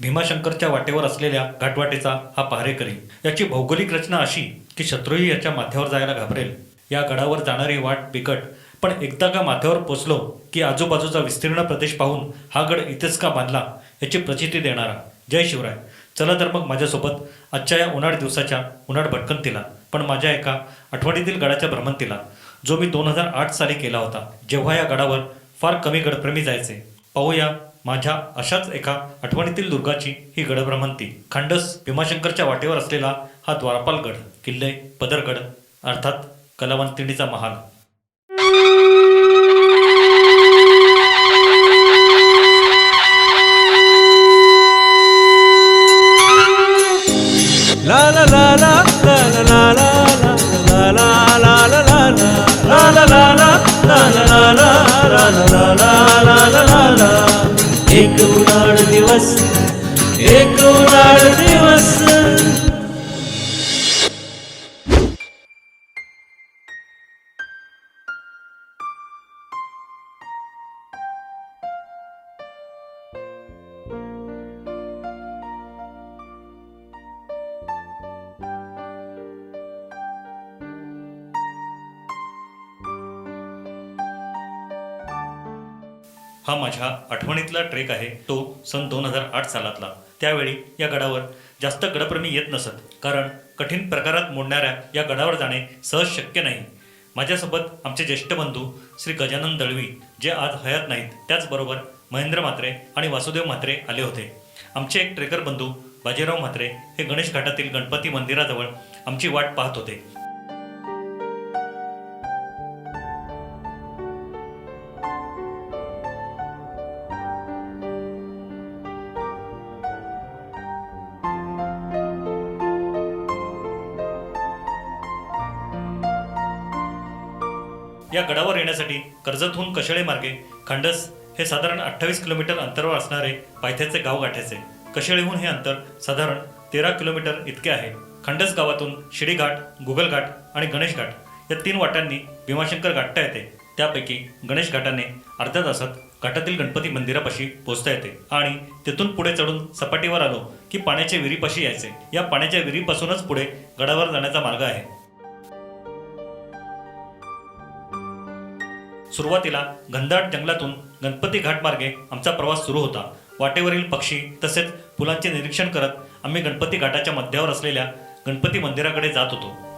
भीमाशंकरच्या वाटेवर असलेल्या घाटवाटेचा हा पहारेकरी याची भौगोलिक रचना अशी की शत्रूही याच्या माथ्यावर जायला घाबरेल. या गडावर जाणारी वाट बिकट पण एकदा का माथ्यावर पोचलो की आजूबाजूचा विस्तीर्ण प्रदेश पाहून हा गड इथेच का बांधला याची प्रचिती देणारा. जय शिवराय. चला तर मग माझ्यासोबत आजच्या या उन्हाळ दिवसाच्या उन्हाळ भटकंतीला पण माझ्या एका आठवणीतील गडाच्या भ्रमंतीला जो मी दोन हजार आठ साली केला होता जेव्हा या गडावर फार कमी गडप्रेमी जायचे. पाहूया माझ्या अशाच एका आठवणीतील दुर्गाची ही गडभ्रमंती. खंडस भीमाशंकरच्या वाटेवर असलेला हा द्वारपालगड किल्ले पदरगड अर्थात कलावंतिणीचा महाल. हा माझ्या आठवणीतला ट्रेक आहे तो सन दोन हजार आठ सालातला. त्यावेळी या गडावर जास्त गडप्रेमी येत नसत कारण कठीण प्रकारात मोडणाऱ्या या गडावर जाणे सहज शक्य नाही. माझ्यासोबत आमचे ज्येष्ठ बंधू श्री गजानन दळवी जे आज हयात नाहीत त्याचबरोबर महेंद्र म्हात्रे आणि वासुदेव म्हात्रे आले होते. आमचे एक ट्रेकर बंधू बाजीराव म्हात्रे हे गणेश घाटातील गणपती मंदिराजवळ आमची वाट पाहत होते. या गडावर येण्यासाठी कर्जतहून कशेळे मार्गे? खंडस हे साधारण अठ्ठावीस किलोमीटर अंतरावर असणारे पायथ्याचे गाव गाठायचे. कशेळीहून हे अंतर साधारण तेरा किलोमीटर इतके आहे? खंडस गावातून शिडीघाट गुगलघाट आणि गणेश घाट या तीन वाटांनी भीमाशंकर गाठता येते. त्यापैकी गणेश घाटाने अर्ध्या तासात घाटातील गणपती मंदिरापाशी पोहोचता येते आणि तेथून पुढे चढून सपाटीवर आलो की पाण्याच्या विहिरीपाशी यायचे. या पाण्याच्या विहिरीपासूनच पुढे गडावर जाण्याचा मार्ग आहे. सुरुवातीला घनदाट जंगलातून गणपती घाटमार्गे आमचा प्रवास सुरू होता. वाटेवरील पक्षी तसेच फुलांचे निरीक्षण करत आम्ही गणपती घाटाच्या मध्यावर असलेल्या गणपती मंदिराकडे जात होतो.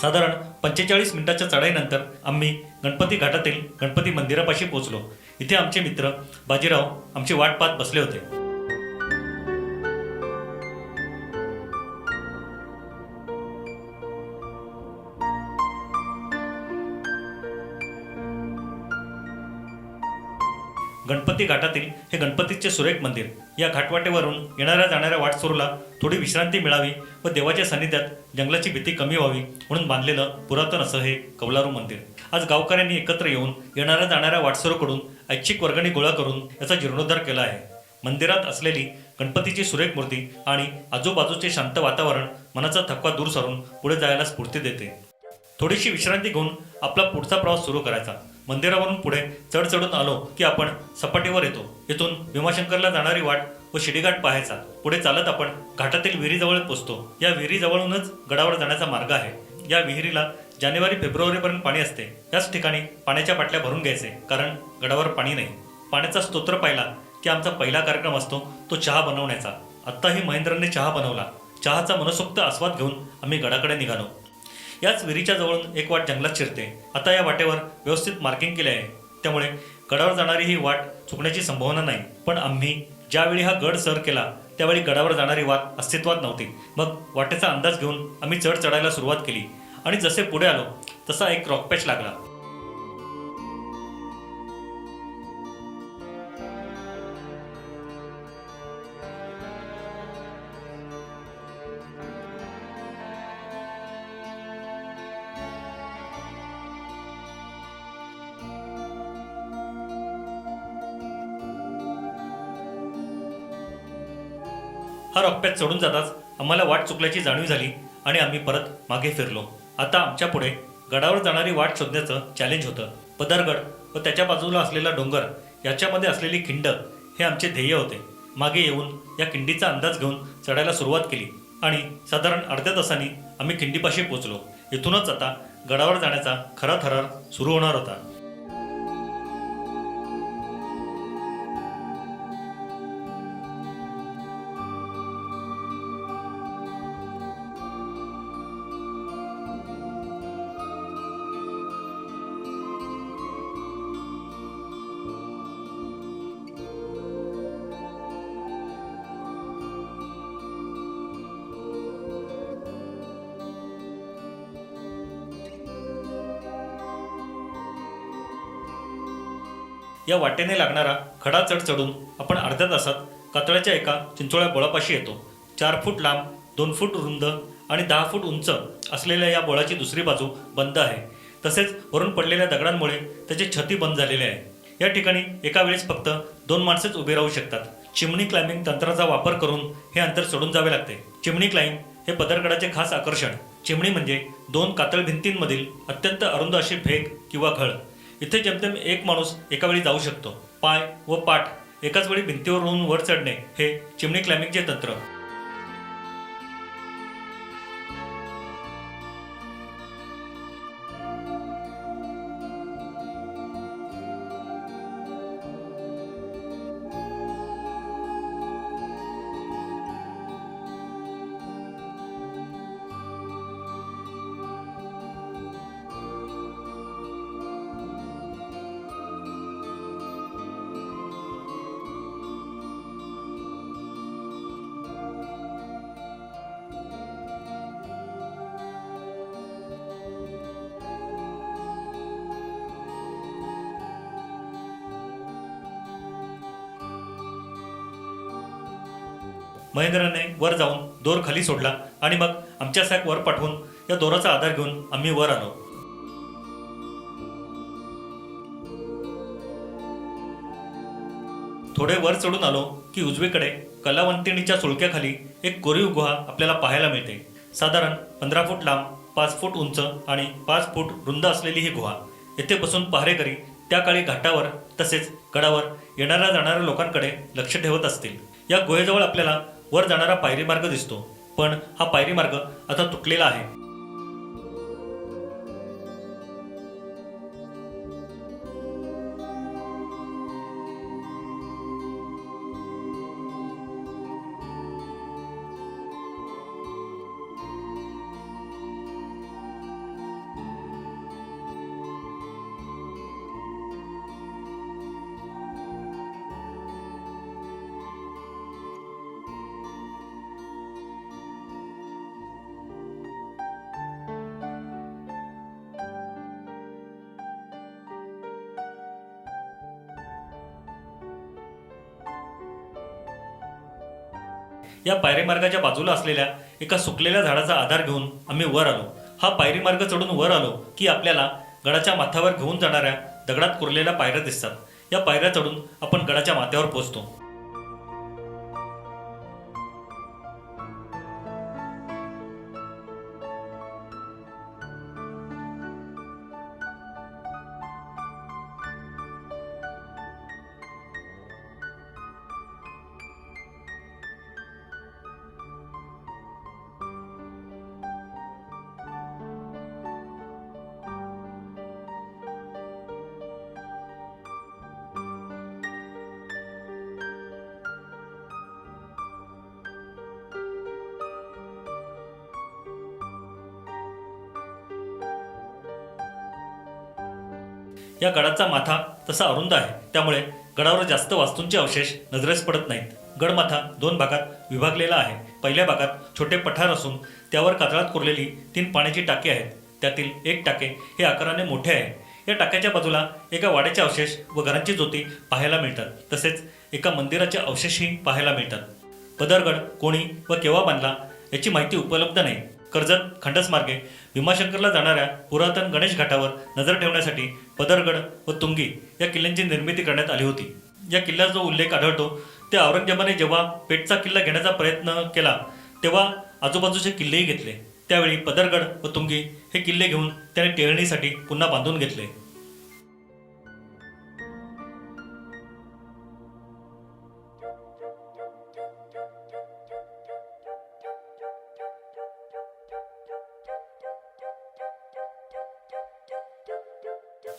साधारण पंचेचाळीस मिनिटाच्या चढाईनंतर आम्ही गणपती घाटातील गणपती मंदिरापाशी पोहोचलो. इथे आमचे मित्र बाजीराव आमची वाट पाहत बसले होते. गणपती घाटातील हे गणपतीचे सुरेख मंदिर या घाटवाटेवरून येणाऱ्या जाणाऱ्या वाटसरूला थोडी विश्रांती मिळावी व देवाच्या सान्निध्यात जंगलाची भीती कमी व्हावी म्हणून बांधलेलं पुरातन असं हे कौलारू मंदिर. आज गावकऱ्यांनी एकत्र येऊन येणाऱ्या जाणाऱ्या वाटसरूकडून ऐच्छिक वर्गणी गोळा करून याचा जीर्णोद्धार केला आहे. मंदिरात असलेली गणपतीची सुरेख मूर्ती आणि आजूबाजूचे शांत वातावरण मनाचा थकवा दूर सारून पुढे जायला स्फूर्ती देते. थोडीशी विश्रांती घेऊन आपला पुढचा प्रवास सुरू करायचा. मंदिरावरून पुढे चढ चढून आलो की आपण सपाटीवर येतो. इथून भीमाशंकरला जाणारी वाट व शिडीघाट पाहायचा. पुढे चालत आपण घाटातील विहिरीजवळ पोचतो. या विहिरीजवळूनच गडावर जाण्याचा मार्ग आहे. या विहिरीला जानेवारी फेब्रुवारीपर्यंत पाणी असते. याच ठिकाणी पाण्याच्या बाटल्या भरून घ्यायचे कारण गडावर पाणी नाही. पाण्याचा स्तोत्र पाहिला की आमचा पहिला कार्यक्रम असतो तो चहा बनवण्याचा. आत्ताही महेंद्रने चहा बनवला. चहाचा मनसोक्त आस्वाद घेऊन आम्ही गडाकडे निघालो. याच विहिरीच्या जवळून एक वाट जंगलात शिरते. आता या वाटेवर व्यवस्थित मार्किंग केले आहे. त्यामुळे गडावर जाणारी ही वाट चुकण्याची संभावना नाही. पण आम्ही ज्यावेळी हा गड सर केला त्यावेळी गडावर जाणारी वाट अस्तित्वात नव्हती. मग वाटेचा अंदाज घेऊन आम्ही चढ चढायला सुरुवात केली. आणि जसे पुढे आलो तसा एक रॉकपॅच लागला. हा रॉकपॅच चढून जाताच आम्हाला वाट चुकल्याची जाणीव झाली आणि आम्ही परत मागे फिरलो. आता आमच्या पुढे गडावर जाणारी वाट शोधण्याचं चॅलेंज होतं. पदरगड व त्याच्या बाजूला असलेला डोंगर याच्यामध्ये असलेली खिंड हे आमचे ध्येय होते. मागे येऊन या खिंडीचा अंदाज घेऊन चढायला सुरुवात केली आणि साधारण अर्ध्या तासांनी आम्ही खिंडीपाशी पोहोचलो. इथूनच आता गडावर जाण्याचा खरा थरार सुरू होणार होता. या वाटेने लागणारा खडा चढ चढून आपण अर्ध्या तासात कातळ्याच्या एका चिंचोळ्या बोळापाशी येतो. चार फूट लांब दोन फूट रुंद आणि दहा फूट उंच असलेल्या या बोळाची दुसरी बाजू बंद आहे. तसेच वरून पडलेल्या दगडांमुळे त्याची छती बंद झालेली आहे. या ठिकाणी एका वेळेस फक्त दोन माणसेच उभे राहू शकतात. चिमणी क्लाइम्बिंग तंत्राचा वापर करून हे अंतर चढून जावे लागते. चिमणी क्लाइम्ब हे पदरगडाचे खास आकर्षण. चिमणी म्हणजे दोन कातळ भिंतींमधील अत्यंत अरुंद अशी फेक किंवा घळ. इथे जमतेम एक माणूस एका वेळी जाऊ शकतो. पाय व पाठ एकाच वेळी भिंतीवर होऊन वर चढणे हे चिमणी क्लाइम्बिंगचे तंत्र. महेंद्राने वर जाऊन दोर खाली सोडला आणि मग आमच्या सॅक वर पाठवून या दोराचा आधार घेऊन आम्ही वर आलो. थोडे वर चढून आलो की उजवीकडे कलावंतिणीच्या सुळक्याखाली एक कोरीव गुहा आपल्याला पाहायला मिळते. साधारण पंधरा फूट लांब पाच फूट उंच आणि पाच फूट रुंद असलेली ही गुहा. येथे बसून पहारेकरी त्या काळी घाटावर तसेच गडावर येणाऱ्या जाणाऱ्या लोकांकडे लक्ष ठेवत असतील. या गुहेजवळ आपल्याला वर जाणारा पायरी मार्ग दिसतो. पण हा पायरी मार्ग आता तुटलेला आहे. या पायरी मार्गाच्या बाजूला असलेल्या एका सुकलेल्या झाडाचा आधार घेऊन आम्ही वर आलो. हा पायरी मार्ग चढून वर आलो की आपल्याला गडाच्या माथ्यावर घेऊन जाणाऱ्या दगडात कोरलेल्या पायऱ्या दिसतात. या पायऱ्या चढून आपण गडाच्या माथ्यावर पोहोचतो. या गडाचा माथा तसा अरुंद आहे. त्यामुळे गडावर जास्त वास्तूंचे अवशेष नजरेस पडत नाहीत. गडमाथा दोन भागात विभागलेला आहे. पहिल्या भागात छोटे पठार असून त्यावर कातळात कोरलेली तीन पाण्याची टाकी आहेत. त्यातील एक टाके हे आकाराने मोठे आहे. या टाक्याच्या बाजूला एका वाड्याचे अवशेष व घरांची ज्योती पाहायला मिळतात. तसेच एका मंदिराचे अवशेषही पाहायला मिळतात. पदरगड कोणी व केव्हा बांधला याची माहिती उपलब्ध नाही. कर्जत खंडस मार्गे भीमाशंकरला जाणाऱ्या पुरातन गणेश घाटावर नजर ठेवण्यासाठी पदरगड व तुंगी या किल्ल्यांची निर्मिती करण्यात आली होती. या किल्ल्याचा जो उल्लेख आढळतो ते औरंगजेबाने जेव्हा पेठचा किल्ला घेण्याचा प्रयत्न केला तेव्हा आजूबाजूचे किल्लेही घेतले. त्यावेळी पदरगड व तुंगी हे किल्ले घेऊन त्याने टेळणीसाठी पुन्हा बांधून घेतले.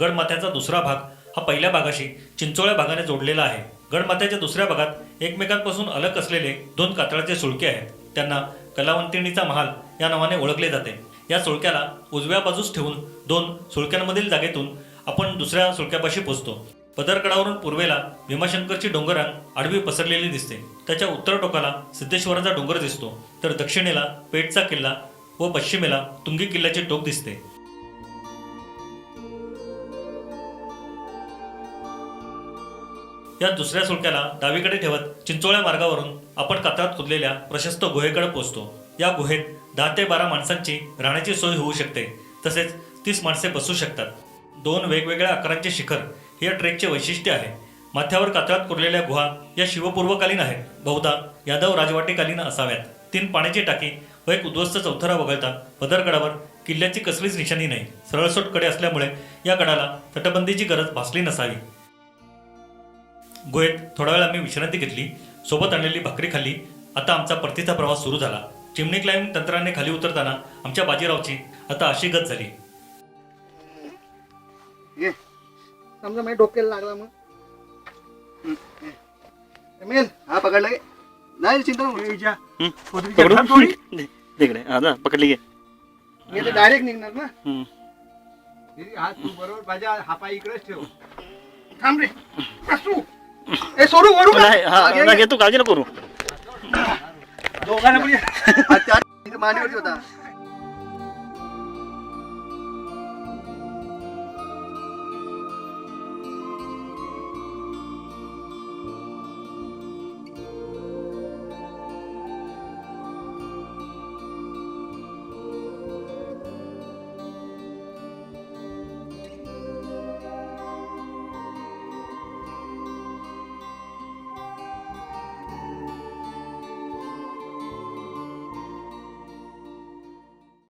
गडमाथ्याचा दुसरा भाग हा पहिल्या भागाशी चिंचोळ्या भागाने जोडलेला आहे. गडमाथ्याच्या दुसऱ्या भागात एकमेकांपासून अलग असलेले दोन कातळाचे सुळके आहेत. त्यांना कलावंतिणीचा महाल या नावाने ओळखले जाते. या सुळक्याला उजव्या बाजूस ठेवून दोन सुळक्यांमधील जागेतून आपण दुसऱ्या सुळक्यापाशी पोहोचतो पदरकडावरून पूर्वेला भीमाशंकरची डोंगरांग आडवी पसरलेली दिसते. त्याच्या उत्तर टोकाला सिद्धेश्वराचा डोंगर दिसतो. तर दक्षिणेला पेठचा किल्ला व पश्चिमेला तुंगी किल्ल्याचे टोक दिसते. या दुसऱ्या सुळक्याला डावीकडे ठेवत चिंचोळ्या मार्गावरून आपण कात्रात कुदलेल्या प्रशस्त गुहेकडे पोहोचतो. या गुहेत दहा ते बारा माणसांची राहण्याची सोय होऊ शकते तसेच तीस माणसे बसू शकतात. दोन वेगवेगळ्या आकारांचे शिखर हे या ट्रेकचे वैशिष्ट्य आहे. माथ्यावर कात्रात कुरलेल्या गुहा या शिवपूर्वकालीन आहेत. बहुधा यादव राजवाटेकालीन असाव्यात. तीन पाण्याची टाकी व एक उद्ध्वस्त चौथरा वगळता पदरगडावर किल्ल्याची कसलीच निशाणी नाही. सरळसोटकडे असल्यामुळे या गडाला तटबंदीची गरज भासली नसावी. गुहेत थोडा वेळ आम्ही विश्रांती घेतली सोबत आणलेली भाकरी खाल्ली. आता आमचा परतीचा प्रवास सुरू झाला. चिमणी क्लाइंब तंत्राने खाली उतरताना आमच्या बाजीरावची आता अशी गत झाली. ये. समजा माझ्या डोक्याला लागला मग. हा पकडला गे नाही चिंता नको. पकडू? दे- तिकडे हा जा पकडली घे. मी तर डायरेक्ट निघणार ना. हम्म. हा तू बरोबर माझ्या हा पाय इकडेच ठेव. थांब रे. असू ए सोडू वरू नाही हा नाही, घे तू काळजी नको करू. दोघांना पण मांडीवरती होता.